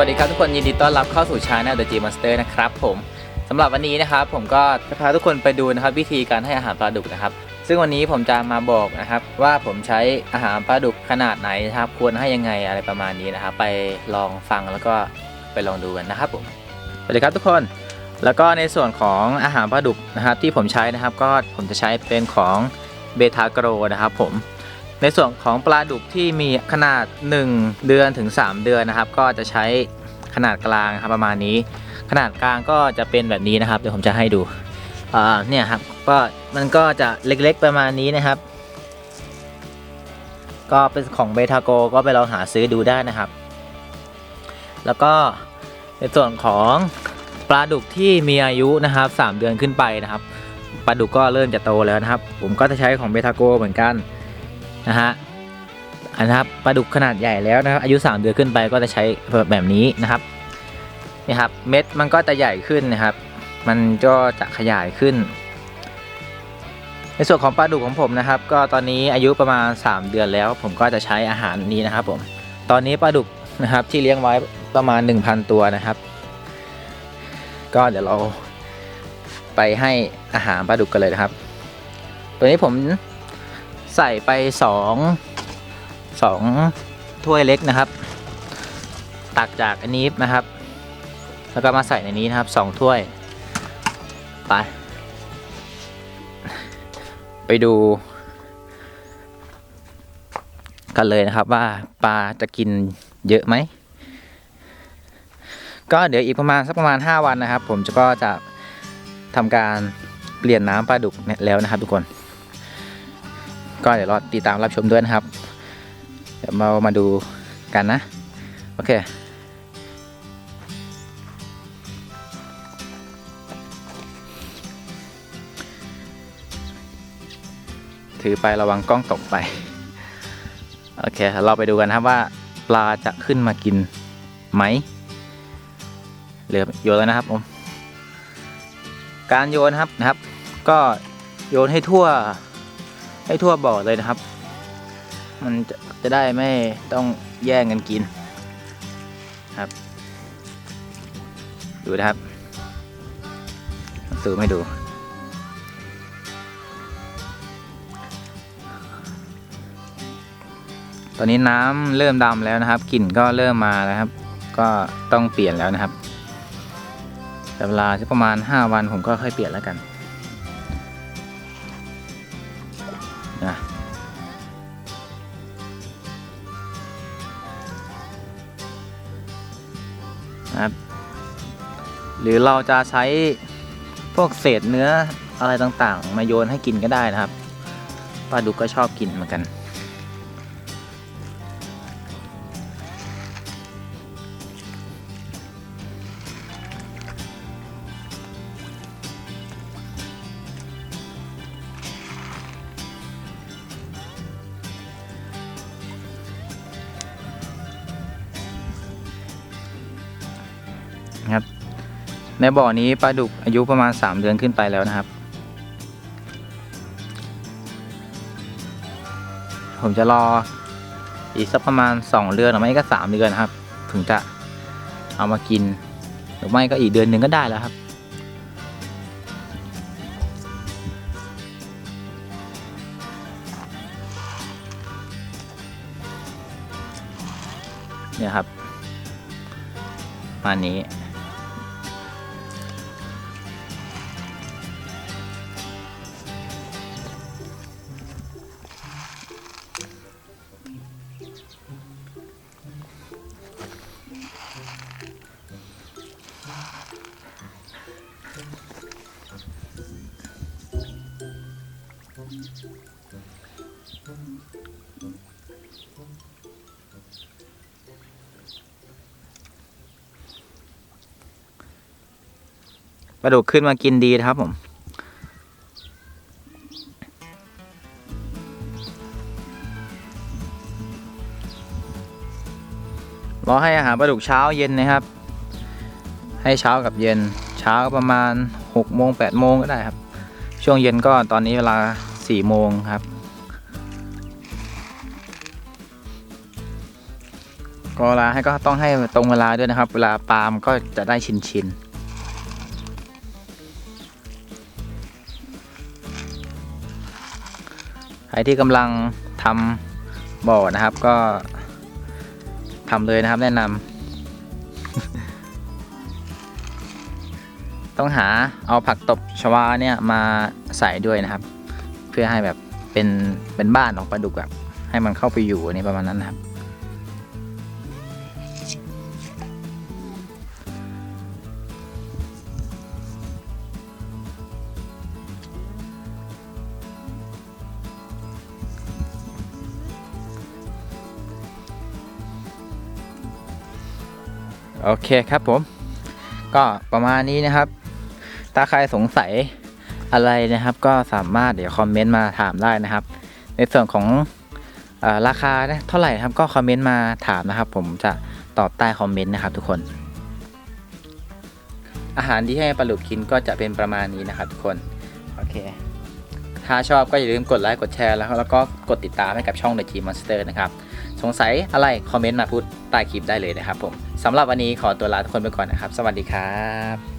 วัสดีครับทุกคนยินดีต้อนรับเข้าสู่ชาแนล The G Monster นะครับผมสำหรับวันนี้นะครับผมก็จะพาทุกคนไปดูนะครับวิธีการให้อาหารปลาดุกนะครับ ซึ่งวันนี้ผมจะมาบอกนะครับ ว่าผมใช้อาหารปลาดุกขนาดไหนนะครับ ควรให้ยังไงอะไรประมาณนี้นะครับ ไปลองฟังแล้วก็ไปลองดูกันนะครับผมสวัสดีครับทุกคน แล้วก็ในส่วนของอาหารปลาดุกนะครับ ที่ผมใช้นะครับก็ผมจะใช้เป็นของเบทาโกรนะครับ ผมในส่วนของปลาดุกที่มีขนาด 1 เดือนถึง 3 เดือนนะครับ ก็จะใช้ ขนาดกลางครับประมาณนี้ ขนาดกลางก็จะเป็นแบบนี้นะครับ เดี๋ยวผมจะให้ดูอ่าเนี่ยครับก็มันก็จะเล็กๆประมาณนี้นะครับ ก็เป็นของเบทาโกก็ไปลองหาซื้อดูได้นะครับ แล้วก็ในส่วนของปลาดุกที่มีอายุนะครับ 3 เดือนขึ้นไปนะครับปลาดุกก็เริ่มจะโตแล้วนะครับ ผมก็จะใช้ของเบทาโกเหมือนกันนะฮะ นนะครับปลาดุกขนาดใหญ่แล้วนะครับ อายุ 3 เดือนขึ้นไปก็จะใช้แบบนี้นะครับนี่ครับ เม็ดมันก็จะใหญ่ขึ้นนะครับ มันก็จะขยายขึ้น ในส่วนของปลาดุกของผมนะครับ ก็ตอนนี้อายุประมาณ 3 เดือนแล้ว ผมก็จะใช้อาหารนี้นะครับผมตอนนี้ปลาดุกนะครับที่เลี้ยงไว้ประมาณ 1,000 ตัวนะครับ ก็เดี๋ยวเราไปให้อาหารปลาดุกกันเลยนะครับ ตัวนี้ผมใส่ไปส สองถ้วยเล็กนะครับ ตักจากอันนี้นะครับ แล้วก็มาใส่ในนี้นะครับสองถ้วย ไป ไปดู กันเลยนะครับว่าปลาจะกินเยอะไหม ก็เดี๋ยวอีกประมาณสักประมาณ 5 วันนะครับ ผมจะก็จะทำการเปลี่ยนน้ำปลาดุกแล้วนะครับทุกคน ก็เดี๋ยวรอติดตามรับชมด้วยนะครับ เดี๋ยวมามาดูกันนะ โอเคถือไประวังกล้องตกไป โอเค เราไปดูกันครับว่าปลาจะขึ้นมากินไหมเหลือโยนแล้วนะครับผมการโยนครับนะครับ ก็โยนให้ทั่วให้ทั่วบ่อเลยนะครับ มันจะจะได้ไม่ต้องแย่งกันกินครับ ดูนะครับซูมให้ดู ตอนนี้น้ำเริ่มดำแล้วนะครับกลิ่นก็เริ่มมาแล้วครับ ก็ต้องเปลี่ยนแล้วนะครับแต่เวลาที่ประมาณ 5 วันผมก็ค่อยเปลี่ยนแล้วกัน นะครับ หรือเราจะใช้พวกเศษเนื้ออะไรต่างๆ มาโยนให้กินก็ได้นะครับปลาดุกก็ชอบกินเหมือนกัน ในบ่อนี้ปลาดุกอายุประมาณ 3 เดือนขึ้นไปแล้วนะครับ ผมจะรออีกสักประมาณ 2 เดือนหรือไม่ก็ 3 เดือนนะครับ ถึงจะเอามากิน หรือไม่ก็อีกเดือนหนึ่งก็ได้แล้วครับ เนี่ยครับประมานี้ ปลาดุกขึ้นมากินดีนะครับผมรอให้อาหารปลาดุกเช้าเย็นนะครับ ให้เช้ากับเย็น เช้าประมาณ6โมง8โมงก็ได้ครับ ช่วงเย็นก็ตอนนี้เวลา4โมงครับ ก็เวลาให้ก็ต้องให้ตรงเวลาด้วยนะครับ เวลาปาล์มก็จะได้ชินชินใครที่กำลังทำบ่อนะครับก็ทำเลยนะครับแนะนำ ต้องหาเอาผักตบชวาเนี่ยมาใส่ด้วยนะครับ เพื่อให้แบบเป็นเป็นบ้านของปลาดุกแบบให้มันเข้าไปอยู่อันนี้ประมาณนั้นนะครับ โอเคครับผม ก็ประมาณนี้นะครับ ถ้าใครสงสัยอะไรนะครับ ก็สามารถเดี๋ยวคอมเมนต์มาถามได้นะครับ ในส่วนของอราคานะเท่าไหร่ครับก็คอมเมนต์มาถามนะครับ ผมจะตอบใต้คอมเมนต์นะครับ ทุกคน อาหารที่ให้ปลาดุกกินก็จะเป็นประมาณนี้นะครับ ทุกคนโอเค ถ้าชอบก็อย่าลืมกดไลค์กดแชร์แล้วแล้วก็กดติดตามให้กับช่อง The G Monster นะครับสงสัยอะไรคอมเมนต์มาพูดใต้คลิปได้เลยนะครับ ผมสำหรับวันนี้ขอตัวลาทุกคนไปก่อนนะครับ สวัสดีครับ